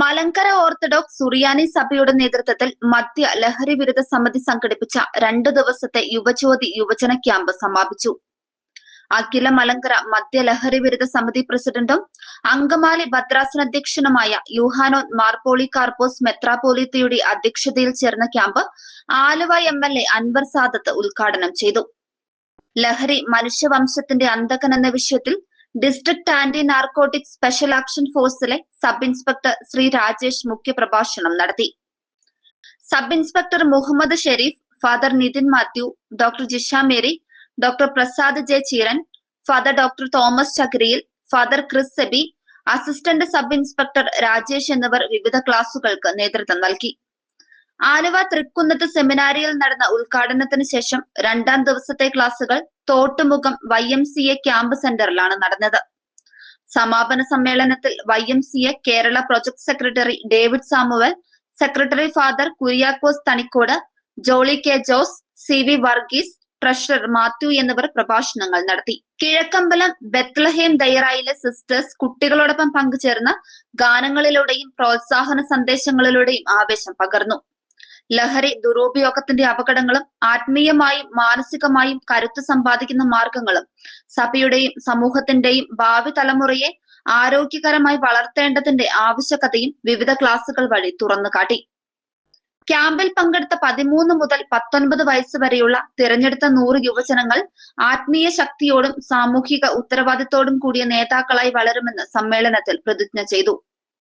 Malankara orthodox സുറിയാനി സഭയുടെ നേതൃത്വത്തിൽ മദ്യ ലഹരി വിരുദ്ധ സമിതി സംഘടിപ്പിച്ച രണ്ടു ദിവസത്തെ യുവജ്യോതി യുവജന ക്യാമ്പ് സമാപിച്ചു. അഖില മലങ്കര മദ്യ ലഹരി വിരുദ്ധ സമിതി പ്രസിഡന്റും അങ്കമാലി ഭദ്രാസന അധ്യക്ഷനുമായ യുഹാനോൻ മാർപോളി കാർപോസ് മെത്രാപോലിത്തയുടെ അധ്യക്ഷതയിൽ ചേർന്ന camp Aluva M L A Anwar Sadath ഉദ്ഘാടനം ചെയ്തു. ലഹരി മനുഷ്യവംശത്തിന്റെ അന്തകൻ എന്ന വിഷയത്തിൽ district anti narcotic special action ഫോഴ്സിലെ sub inspector Shri Rajesh മുഖ്യപ്രഭാഷണം നടത്തി. Sub inspector Muhammad Sharif father Nithin Mathew doctor Jisha Mary doctor Prasad J Cheeran father doctor Thomas ചക്രിയിൽ father Chris Sebi assistant sub inspector Rajesh എന്നിവർ വിവിധ ക്ലാസുകൾക്ക് നേതൃത്വം നൽകി. ആലുവ തൃക്കുന്നത്ത് സെമിനാരിയിൽ നടന്ന ഉദ്ഘാടനത്തിന് ശേഷം രണ്ടാം ദിവസത്തെ ക്ലാസുകൾ Thottumukham Y M C A camp സെന്ററിലാണ് നടന്നത്. സമാപന സമ്മേളനത്തിൽ Y M C A Kerala project secretary David Samuel secretary father Kuriakose Thanikode Jolly K Jose C V Varghese treasurer Mathew എന്നിവർ പ്രഭാഷണങ്ങൾ നടത്തി. കിഴക്കമ്പലം ബെത്ലഹേം ദയറായിലെ സിസ്റ്റേഴ്സ് കുട്ടികളോടൊപ്പം പങ്കുചേർന്ന് ഗാനങ്ങളിലൂടെയും പ്രോത്സാഹന സന്ദേശങ്ങളിലൂടെയും ആവേശം പകർന്നു. ലഹരി ദുരുപയോഗത്തിന്റെ അപകടങ്ങളും ആത്മീയമായും മാനസികമായും കരുത്ത് സമ്പാദിക്കുന്ന മാർഗങ്ങളും സഭയുടെയും സമൂഹത്തിന്റെയും ഭാവി തലമുറയെ ആരോഗ്യകരമായി വളർത്തേണ്ടതിന്റെ ആവശ്യകതയും വിവിധ ക്ലാസുകൾ വഴി തുറന്നു കാട്ടി ക്യാമ്പിൽ പങ്കെടുത്ത പതിമൂന്ന് മുതൽ പത്തൊൻപത് വയസ്സ് വരെയുള്ള തിരഞ്ഞെടുത്ത നൂറ് യുവജനങ്ങൾ ആത്മീയ ശക്തിയോടും സാമൂഹിക ഉത്തരവാദിത്തോടും കൂടിയ നേതാക്കളായി വളരുമെന്ന് സമ്മേളനത്തിൽ പ്രതിജ്ഞ ചെയ്തു.